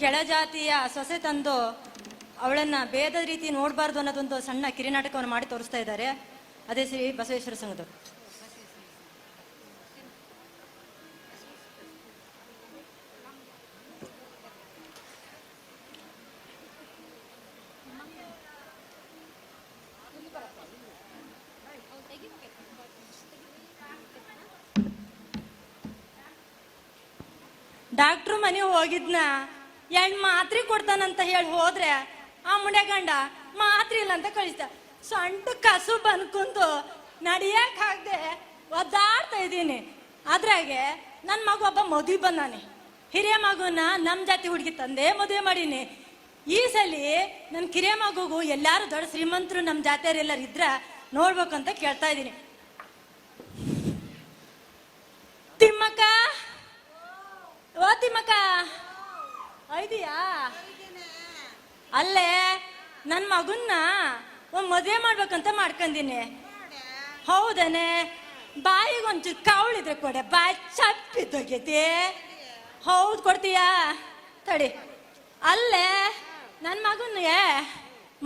ಕೆಳಜಾತಿಯ ಸೊಸೆ ತಂದು ಅವಳನ್ನ ಭೇದ ರೀತಿ ನೋಡಬಾರ್ದು ಅನ್ನೋದೊಂದು ಸಣ್ಣ ಕಿರಿನಾಟಕವನ್ನು ಮಾಡಿ ತೋರಿಸ್ತಾ ಇದ್ದಾರೆ. ಅದೇ ಶ್ರೀ ಬಸವೇಶ್ವರ ಸಂಘದವರು. ಡಾಕ್ಟ್ರು ಮನೆ ಹೋಗಿದ್ನ ಎಣ್ ಮಾತ್ರೆ ಕೊಡ್ತಾನಂತ ಹೇಳಿ ಹೋದ್ರೆ, ಆ ಮುಂಡೆ ಗಂಡ ಮಾತ್ರೆ ಇಲ್ಲ ಅಂತ ಕಳಿಸ್ತ ಸೊಂಟ ಕಸು ಬಂದ್ಕೊಂಡು ನಡಿಯಕ್ ಆಗದೆ ಒದ್ದಾಡ್ತಾ ಇದ್ದೀನಿ. ಅದ್ರಾಗೆ ನನ್ನ ಮಗು ಒಬ್ಬ ಮದುವೆ ಬಂದಾನೆ. ಹಿರಿಯ ಮಗುನ ನಮ್ಮ ಜಾತಿ ಹುಡುಗಿ ತಂದೆ ಮದುವೆ ಮಾಡೀನಿ. ಈ ಸಲಿ ನನ್ನ ಕಿರಿಯ ಮಗುಗೂ ಎಲ್ಲಾರು ದೊಡ್ಡ ಶ್ರೀಮಂತರು ನಮ್ಮ ಜಾತಿಯರೆಲ್ಲರೂ ಇದ್ರ ನೋಡ್ಬೇಕಂತ ಕೇಳ್ತಾ ಇದ್ದೀನಿ. ತಿಮ್ಮಕ್ಕ? ಓ, ತಿಮ್ಮಕ್ಕ? ಐದಿಯಾ ಅಲ್ಲೇ ನನ್ನ ಮಗುನ್ನ ಒಂದ್ ಮದುವೆ ಮಾಡ್ಬೇಕಂತ ಮಾಡ್ಕಂದಿನಿ. ಹೌದನೆ ಬಾಯಿಗೆ ಒಂಚೂರು ಕವಳಿದ್ರೆ ಕೊಡೆ ಬಾಯಿ ಚಪ್ಪಿದ್ದೋಗೈತಿ. ಹೌದು ಕೊಡ್ತೀಯಾ? ತಡಿ. ಅಲ್ಲೇ ನನ್ನ ಮಗನ್ಗೆ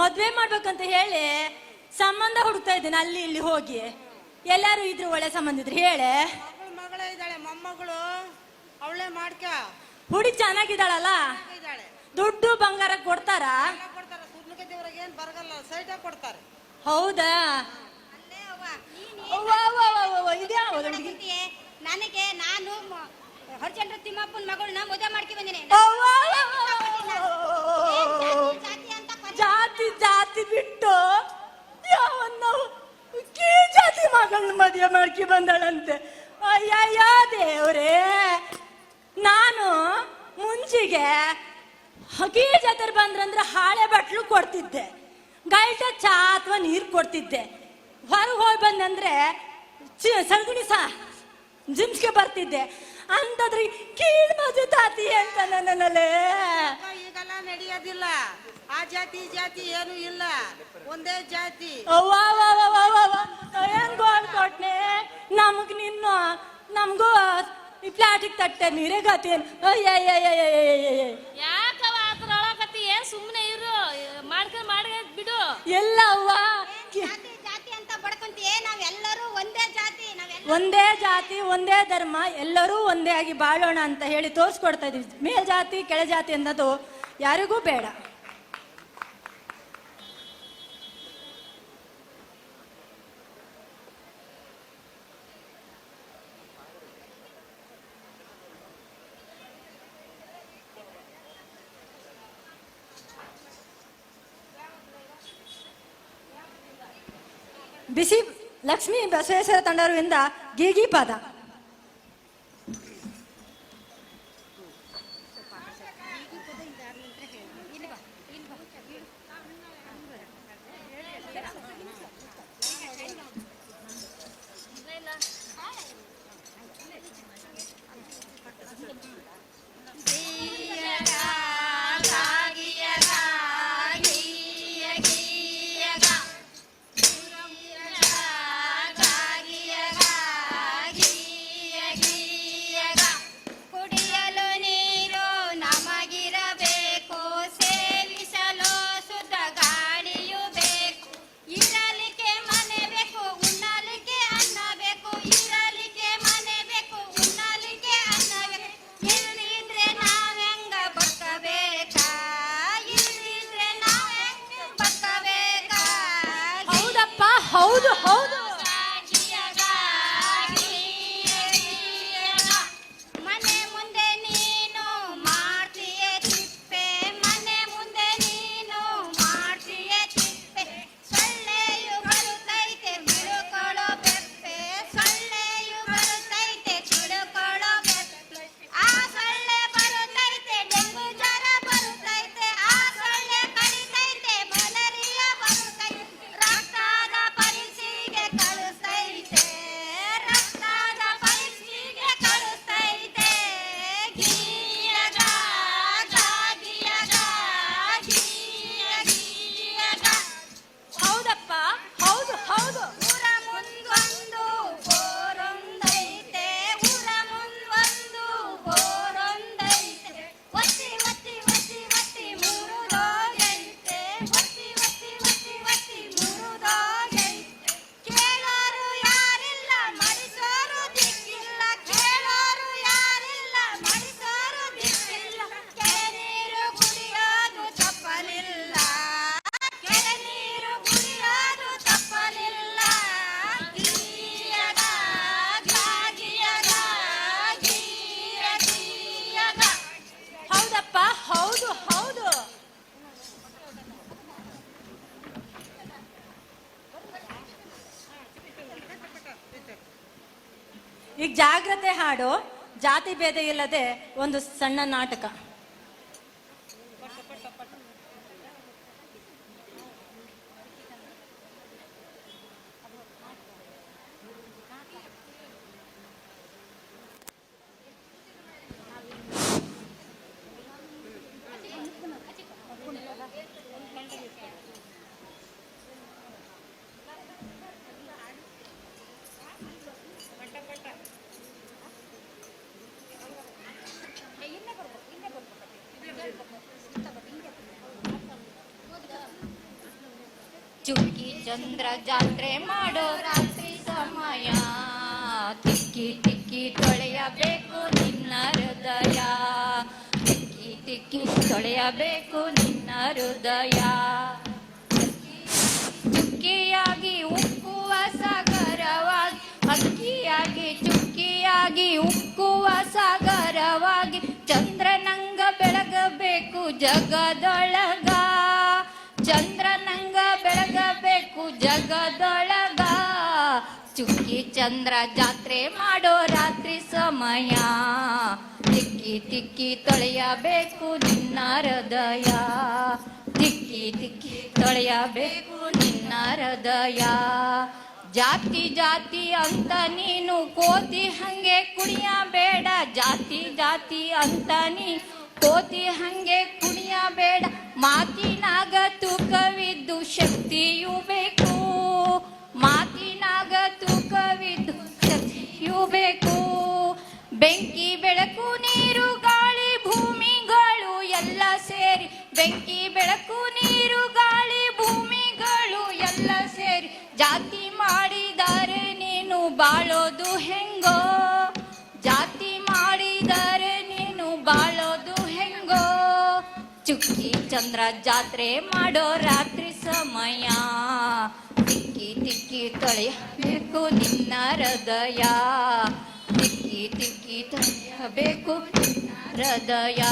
ಮದ್ವೆ ಮಾಡ್ಬೇಕಂತ ಹೇಳಿ ಸಂಬಂಧ ಹುಡುಕ್ತಾ ಇದ್ದೀನಿ ಅಲ್ಲಿ ಇಲ್ಲಿ ಹೋಗಿ. ಎಲ್ಲಾರು ಇದ್ರು ಒಳ್ಳೆ ಸಂಬಂಧ ಇದ್ರೆ ಹೇಳೆ. ಮಗಳು ಮಗಳೇ ಇದ್ದಾಳೆ ಮೊಮ್ಮಗಳು ಅವಳೇ ಮಾಡ್ಕ. ಹುಡುಗಿ ಚೆನ್ನಾಗಿದ್ದಾಳಲ್ಲ? ದುಡ್ಡು ಬಂಗಾರ ಕೊಡ್ತಾರ? ಹೌದಾ? ನನಗೆ? ನಾನು ಹರಿಚಂದ್ರ ತಿಮ್ಮಪ್ಪನ ಮಗಳನ್ನ ಮದುವೆ ಮಾಡ್ಕೊ ಬಂದಿನಿ. ಜಾತಿ ಅಂತ ಜಾತಿ ಜಾತಿ ಬಿಟ್ಟು ಯಾವನ್ನ ಕೀ ಜಾತಿ ಮಗಳನ್ನ ಮದುವೆ ಮಾಡ್ಕಿ ಬಂದಳಂತೆ. ಅಯ್ಯಯ್ಯ ದೇವ್ರೇ. ನಾನು ಮುಂಚಿಗೆ ಹಕಿ ಜಾತ್ರೆ ಬಂದ್ರಂದ್ರೆ ಹಾಳೆ ಬಟ್ಲು ಕೊಡ್ತಿದ್ದೆ. ಗಲ್ಟ ಚಾ ಅಥವಾ ನೀರು ಕೊಡ್ತಿದ್ದೆ. ಹೊರಗೆ ಹೋಗಿ ಬಂದಂದ್ರೆ ಸಗಣಿ ಸಾ ಜಿಮ್ಸ್ಗೆ ಬರ್ತಿದ್ದೆ. ಅಂತದ್ರಿ ಕೀಳ್ ಮಜು ತಾತಿ ಅಂತ ನನ್ನಲ್ಲೇ. ಈಗಲ್ಲ ನಡೆಯೋದಿಲ್ಲ. ಆ ಜಾತಿ ಈ ಜಾತಿ ಏನು ಇಲ್ಲ. ಒಂದೇ ಜಾತಿ. ಏನ್ ಗೋಲ್ ಗೋಳ್ ಕೊಟ್ನೆ? ನಮಗ್ ನಿನ್ನ ನಮಗೂ ಈ ಪ್ಲಾಟಿಗೆ ತಟ್ಟೆ, ನೀರೇ ಗತಿ ಅಯ್ಯಯ್ಯಯ್ಯಯ್ಯಯ್ಯಯ್ಯಯ್ಯ. ಯಾಕವ ಆತರ ಅಳಕತ್ತಿ ಏನ್ ಸುಮ್ಮನೆ ಇರು ಮಾಡ್ಕೊಂಡ್ ಮಾಡ್ಕ ಬಿಡು ಎಲ್ಲ ಅವ್ವ ಜಾತಿ ಜಾತಿ ಅಂತ ಬಡ್ಕೊಂತೀಯ ನಾವೆಲ್ಲರೂ ಒಂದೇ ಜಾತಿ ನಾವೆಲ್ಲ ಒಂದೇ ಜಾತಿ ಒಂದೇ ಧರ್ಮ ಎಲ್ಲರೂ ಒಂದೇ ಆಗಿ ಬಾಳೋಣ ಅಂತ ಹೇಳಿ ತೋರಿಸ್ಕೊಡ್ತಾ ಇದೀವಿ ಮೇಲ್ ಜಾತಿ ಕೆಳ ಜಾತಿ ಅನ್ನೋದು ಯಾರಿಗೂ ಬೇಡ ಬಿಸಿ ಲಕ್ಷ್ಮೀ ಬಸವೇಶ್ವರ ತಂಡವರಿಂದ ಗೀಗಿ ಪದ. ಹಾಡು ಜಾತಿ ಭೇದ ಇಲ್ಲದೆ ಒಂದು ಸಣ್ಣ ನಾಟಕ. ಚುಕ್ಕಿ ಚಂದ್ರ ಜಾತ್ರೆ ಮಾಡೋ ರಾತ್ರಿ ಸಮಯ. ತಿಕ್ಕಿ ತಿಕ್ಕಿ ತೊಳೆಯಬೇಕು ನಿನ್ನ ಹೃದಯ. ತಿಕ್ಕಿ ತಿಕ್ಕಿ ತೊಳೆಯಬೇಕು ನಿನ್ನ ಹೃದಯ. ಚುಕ್ಕಿಯಾಗಿ ಉಕ್ಕುವ ಸಾಗರವಾಗಿ, ಅಕ್ಕಿಯಾಗಿ ಚುಕ್ಕಿಯಾಗಿ ಉಕ್ಕುವ ಸಾಗರವಾಗಿ, ಚಂದ್ರನಂಗ ಬೆಳಗಬೇಕು ಜಗದೊಳಗ. ಜಗದೊಳಗ ಚುಕ್ಕಿ ಚಂದ್ರ ಜಾತ್ರೆ ಮಾಡೋ ರಾತ್ರಿ ಸಮಯ. ತಿಕ್ಕಿ ತಿಕ್ಕಿ ತೊಳೆಯಬೇಕು ನಿನ್ನ ಹೃದಯ. ತಿಕ್ಕಿ ತಿಕ್ಕಿ ತೊಳೆಯಬೇಕು ನಿನ್ನ ಹೃದಯ. ಜಾತಿ ಜಾತಿ ಅಂತ ನೀನು ಕೋತಿ ಹಂಗೆ ಕುಣಿಯಬೇಡ. ಜಾತಿ ಜಾತಿ ಅಂತ ನೀ ಕೋತಿ ಹಂಗೆ ಕುಣಿಯಬೇಡ. ಮಾತಿನಾಗ ತೂಕವಿದ್ದು ಶಕ್ತಿಯೂ ಬೆಂಕಿ, ಬೆಳಕು, ನೀರು, ಗಾಳಿ, ಭೂಮಿಗಳು ಎಲ್ಲ ಸೇರಿ. ಬೆಂಕಿ, ಬೆಳಕು, ನೀರು, ಗಾಳಿ, ಭೂಮಿಗಳು ಎಲ್ಲ ಸೇರಿ. ಜಾತಿ ಮಾಡಿದರೆ ನೀನು ಬಾಳೋದು ಹೆಂಗೋ? ಜಾತಿ ಮಾಡಿದರೆ ನೀನು ಬಾಳೋದು ಹೆಂಗೋ? ಚುಕ್ಕಿ ಚಂದ್ರ ಜಾತ್ರೆ ಮಾಡೋ ರಾತ್ರಿ ಸಮಯ. ತಿಕ್ಕಿ ತಿಕ್ಕಿ ತೊಳೆಯಬೇಕು ನಿನ್ನ ಹೃದಯ. ತಿಕ್ಕಿ ತಿಕ್ಕಿ ಹೃದಯ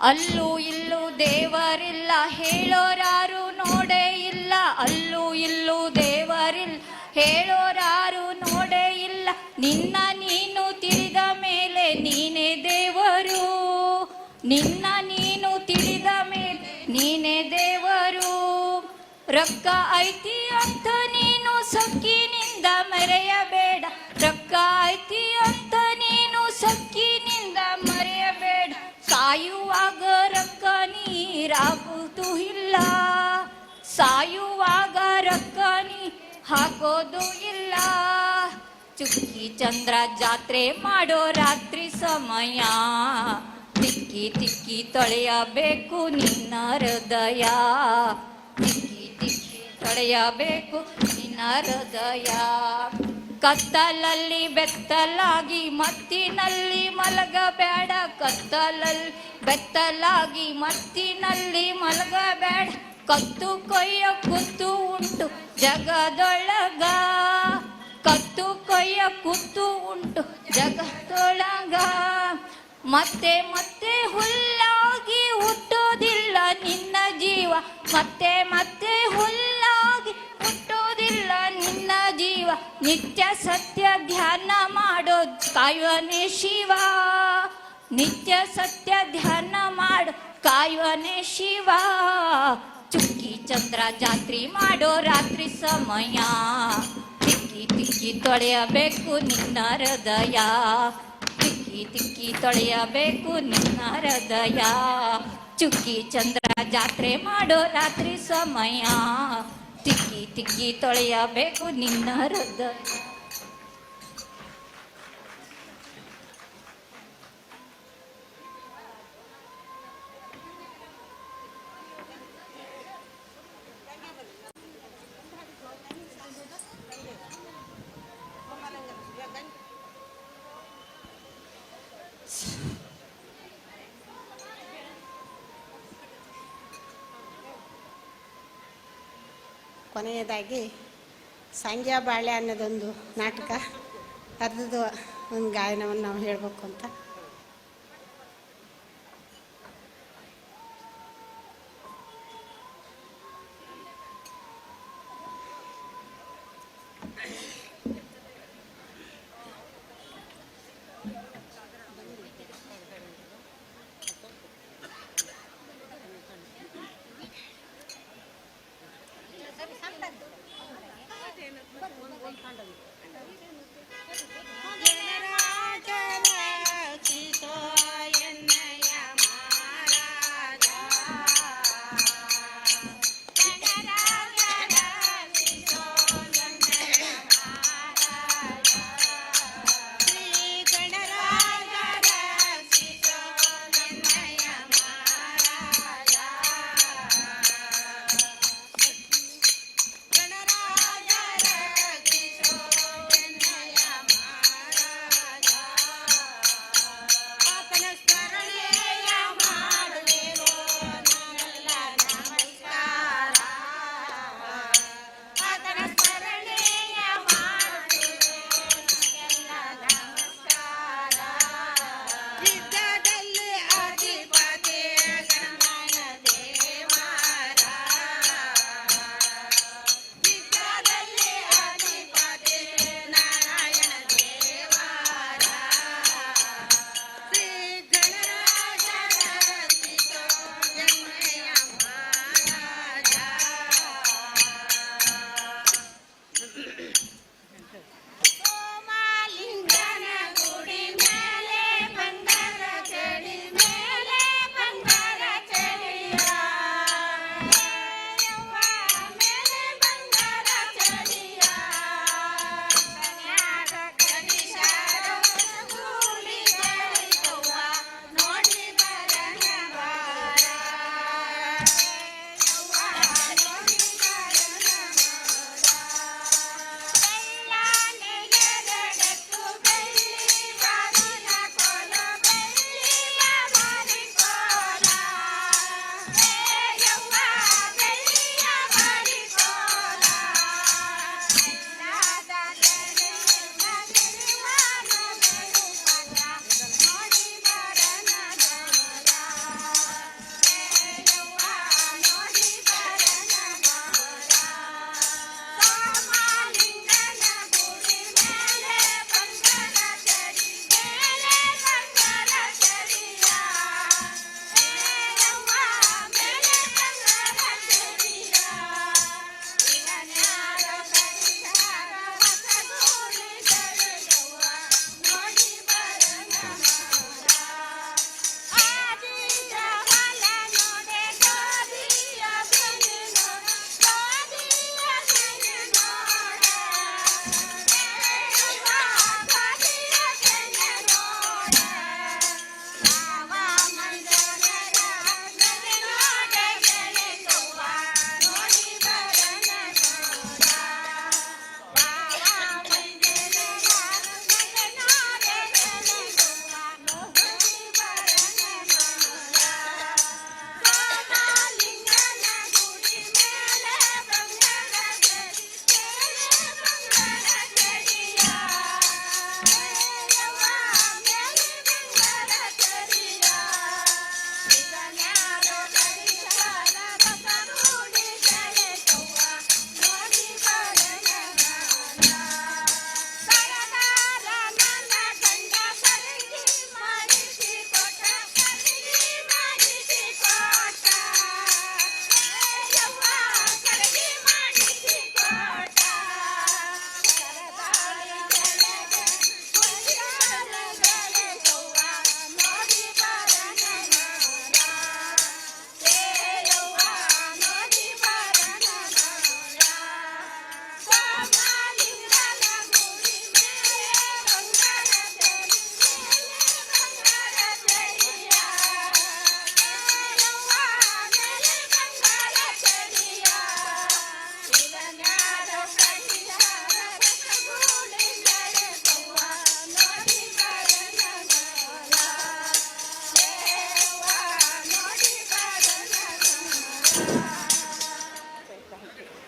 ಅಲ್ಲೂ ಇಲ್ಲೂ ದೇವರಿಲ್ಲ ಹೇಳೋರಾರು ನೋಡೇ ಇಲ್ಲ ಅಲ್ಲೂ ಇಲ್ಲೂ ದೇವರಿಲ್ಲ ಹೇಳೋರಾರು ನೋಡೇ ಇಲ್ಲ ನಿನ್ನ ನೀನು ತಿಳಿದ ಮೇಲೆ ನೀನೇ ದೇವರು ನಿನ್ನ ನೀನು ತಿಳಿದ ಮೇಲೆ ನೀನೇ ದೇವರು ರೊಕ್ಕ ಐತಿ ಅಂತ ನೀನು ಸೊಕ್ಕಿನಿಂದ ಮರೆಯಬೇಡ. ರೊಕ್ಕ ಐತಿ ಅಂತ ನೀನು ಸೊಕ್ಕಿನಿಂದ ಮರೆಯಬೇಡ. ಸಾಯುವಾಗ ರೊಕ್ಕ ನೀರಾಗುವುದು ಇಲ್ಲ. ಸಾಯುವಾಗ ರೊಕ್ಕ ನೀ ಹಾಕೋದು ಇಲ್ಲ. ಚುಕ್ಕಿ ಚಂದ್ರ ಜಾತ್ರೆ ಮಾಡೋ ರಾತ್ರಿ ಸಮಯ. ತಿಕ್ಕಿ ತಿಕ್ಕಿ ತೊಳೆಯಬೇಕು ನಿನ್ನ ಹೃದಯ. ತಿಕ್ಕಿ ತೊಳೆಯಬೇಕು ನಿನ್ನ ಹೃದಯ. ಕತ್ತಲಲ್ಲಿ ಬೆತ್ತಲಾಗಿ, ಮತ್ತಿನಲ್ಲಿ ಮಲಗಬೇಡ. ಕತ್ತಲಲ್ಲಿ ಬೆತ್ತಲಾಗಿ, ಮತ್ತಿನಲ್ಲಿ ಮಲಗಬೇಡ. ಕತ್ತು ಕೊಯ್ಯ ಕುತ್ತು ಉಂಟು ಜಗದೊಳಗ. ಕತ್ತು ಕೊಯ್ಯ ಕುತ್ತು ಉಂಟು ಜಗದೊಳಗ. ಮತ್ತೆ ಮತ್ತೆ ಹುಲ್ಲಾಗಿ ಹುಟ್ಟೋದಿಲ್ಲ ನಿನ್ನ ಜೀವ. ಮತ್ತೆ ಮತ್ತೆ ಸತ್ಯ ಧ್ಯಾನ ಮಾಡೋ ಕಾಯುವನೆ ಶಿವ. ನಿತ್ಯ ಸತ್ಯ ಧ್ಯಾನ ಮಾಡು ಕಾಯುವನೆ ಶಿವ. ಚುಕ್ಕಿ ಚಂದ್ರ ಜಾತ್ರೆ ಮಾಡೋ ರಾತ್ರಿ ಸಮಯ. ತಿಕ್ಕಿ ತಿಕ್ಕಿ ತೊಳೆಯಬೇಕು ನಿನ್ನ ಹೃದಯ. ತಿಕ್ಕಿ ತಿಕ್ಕಿ ತೊಳೆಯಬೇಕು ನಿನ್ನ ಹೃದಯ. ಚುಕ್ಕಿ ಚಂದ್ರ ಜಾತ್ರೆ ಮಾಡೋ ರಾತ್ರಿ ಸಮಯ. ತಿಕ್ಕಿ ತಿಕ್ಕಿ ತೊಳೆಯಬೇಕು ನಿನ್ನ ಹೃದಯ. ಕೊನೆಯದಾಗಿ ಸಂಜ್ಯಾ ಬಾಳೆ ಅನ್ನೋದೊಂದು ನಾಟಕ. ಅರ್ಧದ ಒಂದು ಗಾಯನವನ್ನು ನಾವು ಹೇಳಬೇಕು ಅಂತ.